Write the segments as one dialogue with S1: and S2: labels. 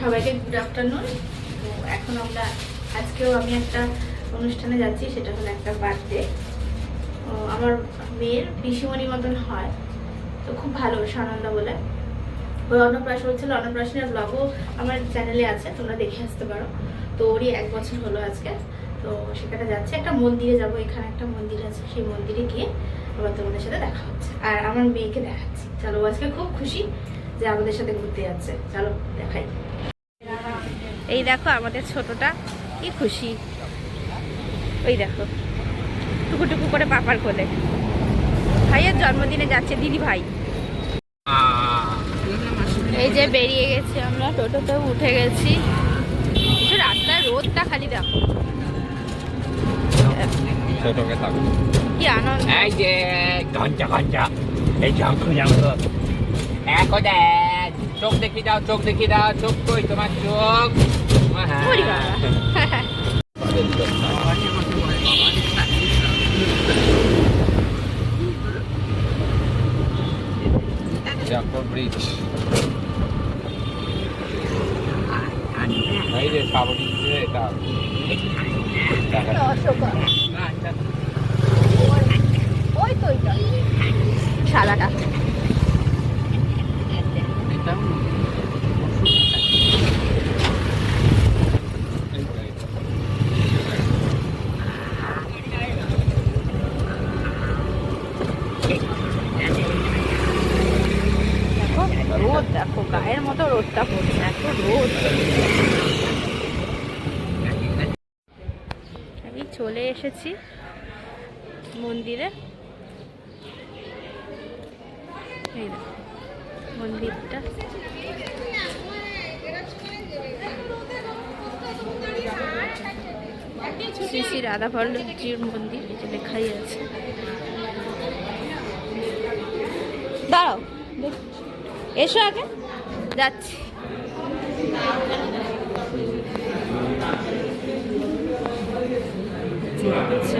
S1: সবাইকে good afternoon তো এখন আমরা আজকেও আমি একটা অনুষ্ঠানে যাচ্ছি, সেটা হলো একটা বার্থডে আমার মেয়ের পিসিমণি মতন হয়, তো খুব ভালো, সানন্দা বলে। ওই অন্নপ্রাশন হচ্ছিল, অন্নপ্রাশনের ব্লগও আমার চ্যানেলে আছে, তোমরা দেখে আসতে পারো। তো ওরই এক বছর হলো আজকে, তো সেখানে যাচ্ছে। একটা মন্দিরে যাব, এখানে একটা মন্দির আছে, সেই মন্দিরে গিয়ে আবার তোমাদের সাথে দেখা হচ্ছে। আর আমার মেয়েকে দেখাচ্ছি। চলো আজকে খুব খুশি যে আমাদের সাথে ঘুরতে যাচ্ছে। চলো, দেখাই। এই দেখো আমাদের ছোটটা কি খুশি। ওই দেখো টুকু টুকু করে পাপার কোলে। ভাইয়ের জন্মদিনে যাচ্ছে দিদি ভাই। এই যে বেরিয়ে গেছি আমরা টোটোতে উঠে গেছি। রাস্তায় রোদটা খালি দেখো। কি আনন্দ।
S2: এই যে ঘণ্টা ঘণ্টা। এই এখন চোখ দেখি দাও চোখ দেখি দাও চোখ কই তোমার চোখ? জাফর ব্রিজ যে শ্রাবণী এটা
S1: ওই তো সাদাটা দেখো রোদ, দেখো, গায়ের মতো রোদটা পড়ছে, এত রোদ। আমি চলে এসেছি মন্দিরে। মন্দিরটা। শ্রী শ্রী রাধা বল্লভজির মন্দির যে লেখাই আছে। দাঁড়াও, দেখ- এসো আগে। যাচ্ছি।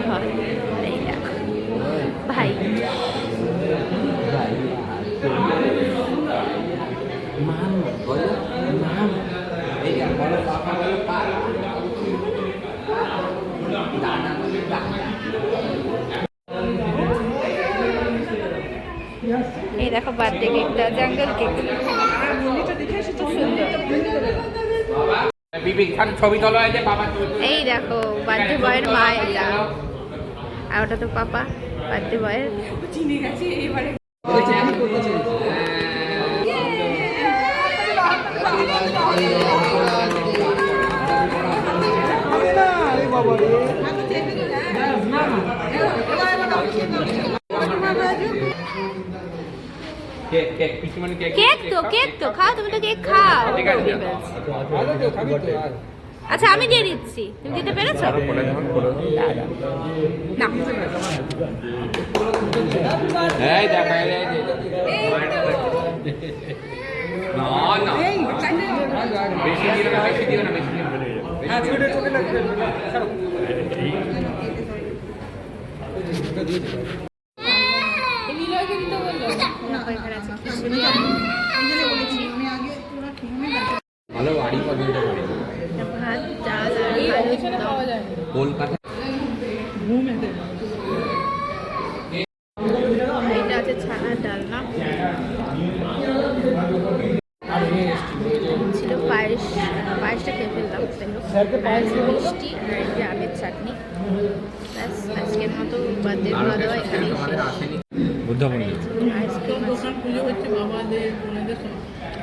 S1: ভাই। ভাই
S2: মাম বলো মাম এই যে বলো পাপা বলো পা দানা বলো দানা
S1: এই দেখো বার্থডে কেকটা জঙ্গল কেক
S2: এই বাবা
S1: দেখো বার্থডে বয়ের মা এটা। আর ওটা তো পাপা বার্থডে বয়ের
S2: কেক কেক পিসিমণি কেক
S1: কেক তো কেক তো খাও তুমি তো কেক খাও।
S2: ঠিক আছে।
S1: আচ্ছা আমি দিয়ে দিচ্ছি। তুমি দিতে পেরেছ? না
S2: এই দেখা এই না না। বেশি দিও না বেশি দিও না বেশি দিও না
S1: দেখো, এখানে আছে খিচুড়ি,
S2: ভালো বাড়ি
S1: ভাত ডাল
S2: কলকাতা
S1: এটা আছে ছানার ডালনা ছিল পায়েস পায়েসটা খেয়ে ফেললাম পায়েস মিষ্টি আর আমের চাটনি। ব্যাস আজকের মতো বার্থডে খাওয়া দাওয়া এখানেই শেষ
S2: হচ্ছে মামাদের
S1: বোনেদের আছে